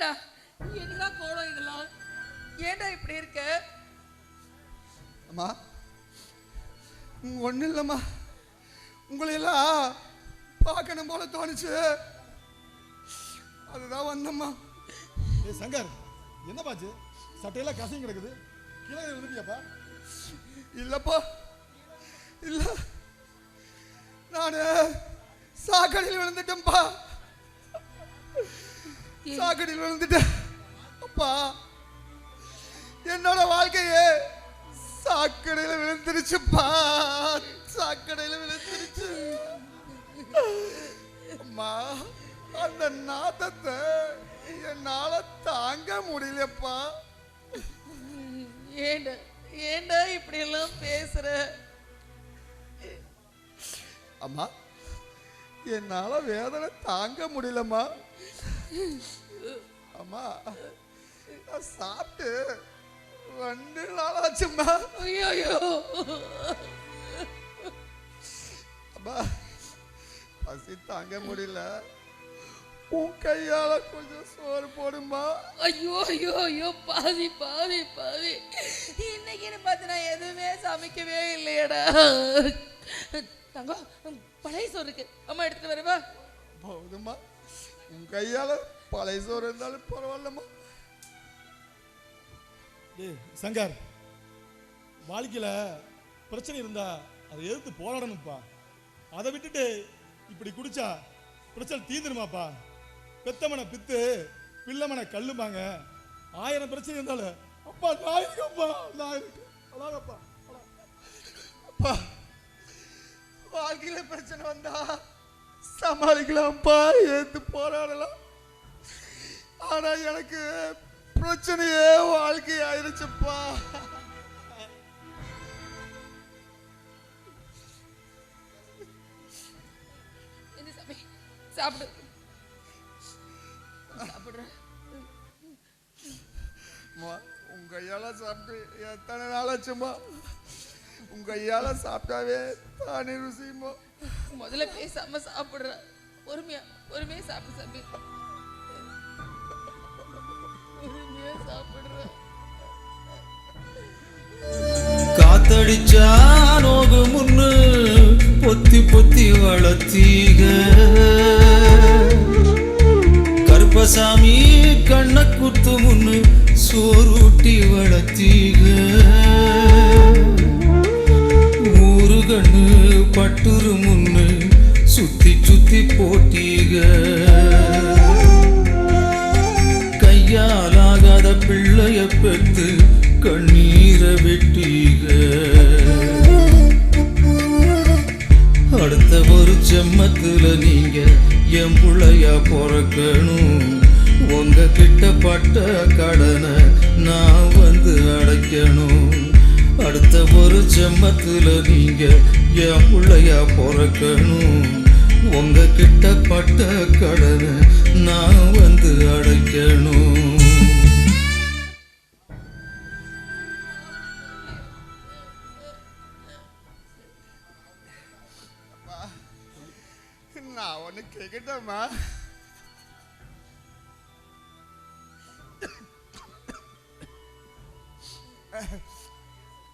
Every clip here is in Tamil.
என்னடா என்னடா கோலம் இதெல்லாம்? ஏன்டா இப்படி இருக்க? அம்மா ஒன்றும் இல்லைம்மா. உங்களையெல்லாம் பார்க்கணும் போல தோணுச்சு. அதுதான் வந்தம்மா. ஏய் சங்கர் என்ன பாச்சு? சட்டையெல்லாம் கசங்கி கிடக்குது. கீழே விழுந்தியாப்பா? இல்லப்பா. இல்ல. நானு சாக்கடையில் விழுந்துட்டேன்ப்பா. சாக்கடையில் விழுந்துட்டேன். அப்பா என்னோட வாழ்க்கையே சாக்கடையில் விழுந்துருச்சுப்பா. சாக்கடையில் விழுந்துருச்சு. அம்மா அந்த நாத்தத்தை என்னால தாங்க முடியலப்பா. ஏண்டா ஏண்டா இப்படி எல்லாம் பேசுற? அம்மா என்னால வேதனை தாங்க முடியலம்மா. அம்மா நான் சாப்பிட்டு ரெண்டு நாள் ஆச்சும்மா ஐயோ அம்மா பசி தாங்க முடியல. உன் கையால கொஞ்சம் சோறு போடுமா ஐயோ ஐயோ ஐயோ பாதி பாதி பாதி இன்னைக்குன்னு பார்த்து நான் எதுவுமே சமைக்கவே இல்லையடா. தங்கம் பழைய சோறு இருக்கு. அம்மா எடுத்துட்டு வரவா போதுமா உன் கையால பழைய சோறு இருந்தாலும் பரவாயில்லம்மா. டேய் சங்கர் வாழ்க்கையில் பிரச்சனை இருந்தா அதை எதிர்த்து போராடணும்ப்பா. அதை விட்டுட்டு இப்படி குடிச்சா பிரச்சனை தீந்துருமாப்பா பெத்தமனை பித்து பிள்ளைமனை கல்லுமாங்க ஆயிரம் பிரச்சனை இருந்தாலும் அப்பா நான் இருக்கேன்ப்பா நான் இருக்கேன். அழகப்பா அப்பா வாழ்க்கையில பிரச்சனை வந்தா சமாளிக்கலாம்ப்பா ஏத்து போராடலாம். ஆனா எனக்கு பிரச்சனையே வாழ்க்கை சாமி? சாப்பிடு. சாப்பிடுறேன் உங்க கையால சாப்பிட்டு எத்தனை நாள் உங்க கையால சாப்பிட்டாவே தானே ருசியுமா முதல்ல பேசாம சாப்பிடுற பொறுமையா பொறுமையா சாப்பிடு சாமி பொறுமையா சாப்பிடுற காத்தடிச்சா நோகு முன்னு பொத்தி பொத்தி வளர்த்தீக. கருப்பசாமி கண்ண குத்து முன்னு சோறுட்டி வளர்த்தீக. ஊரு கண்ணு பட்டுரு முன்னு என் பிள்ளைய பிறக்கணும். உங்க கிட்ட பட்ட கடனை நான் வந்து அடைக்கணும். அடுத்த ஒரு செம்மத்துல நீங்க என் பிள்ளைய பிறக்கணும். உங்க கிட்ட பட்ட கடனை நான் ஒண்ணு கேட்கட்டேம்மா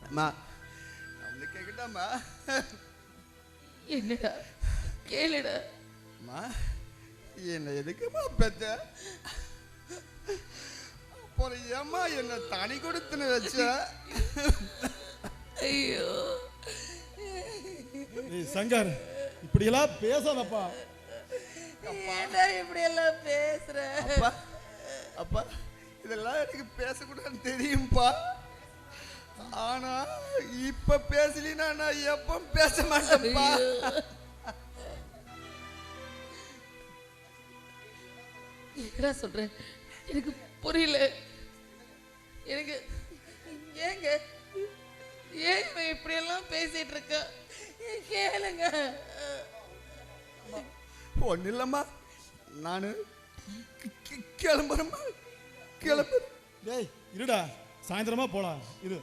அம்மா நான் ஒண்ணு கேட்கட்டாம்மா என்னடா? கேளுடா. அம்மா என்னை எதுக்குமா பெத்த அப்புறம் ஏம்மா என்னை தனி கொடுத்துன்னு வச்ச? ஐயோ. ஏய் சங்கர் இப்படியெல்லாம் பேசாதப்பா. இப்படி எல்லாம் பேசுற? அப்பா அப்பா இதெல்லாம் எனக்கு பேசக்கூடாதுன்னு தெரியும்பா. ஆனா இப்ப பேசலினா நான் எப்ப பேச மாட்டேன்ப்பா. என்னடா சொல்ற? எனக்கு புரியல. எனக்கு ஏங்க ஏன் இவன் இப்படி எல்லாம் பேசிட்டு இருக்கா? கேளுங்க. ஒன்றும் இல்லைம்மா நான் கிளம்புறேம்மா. கிளம்பு. டேய் இருடா. சாயந்தரமா போலாம். இரு.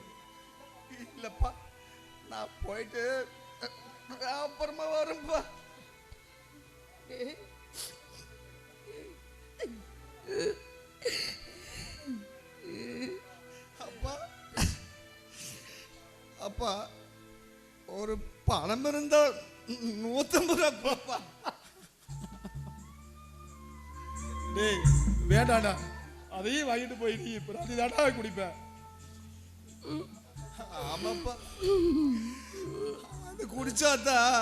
இல்லைப்பா. நான் போயிட்டு அப்புறமா வரும்பா அப்பா. அப்பா ஒரு பணம் இருந்தால் நூற்றம்பது ரூபா போப்பா டேய் வேண்டாம்டா. அதையும் வாங்கிட்டு போய் நீ பிராந்தி தாண்டா குடிப்ப. ஆமாப்பா. அது குடிச்சாதான்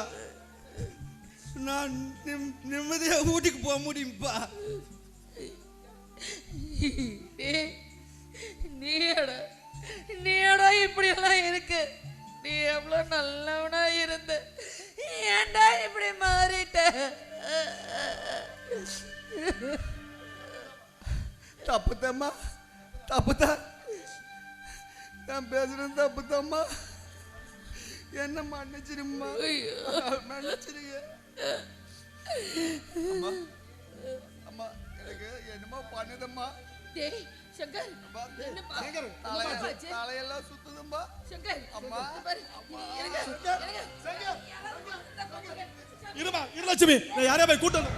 நான் நிம் நிம்மதியா வீட்டுக்கு போக முடியும்ப்பா டேய், நீயடா நீயடா இப்படி எல்லாம் இருக்கு. நீ எவ்வளவு நல்லவனா இருந்த. ஏன்டா இப்படி மாறிட்ட? தப்புத்தம்மா தப்புதான் நான் பேசுறது தப்புத்தம்மா என்ன மன்னிச்சிரும்மா மன்னிச்சிருங்க அம்மா. அம்மா எனக்கு என்னமோ பண்ணுதம்மா. டேய் சங்கர். என்னப்பா? சங்கர்? தலையெல்லாம் சுத்துதும்மா. சங்கர் அம்மா. இருங்க, இருங்க. இருமா இருலட்சுமி நான் யாரையா போய் கூட்டம்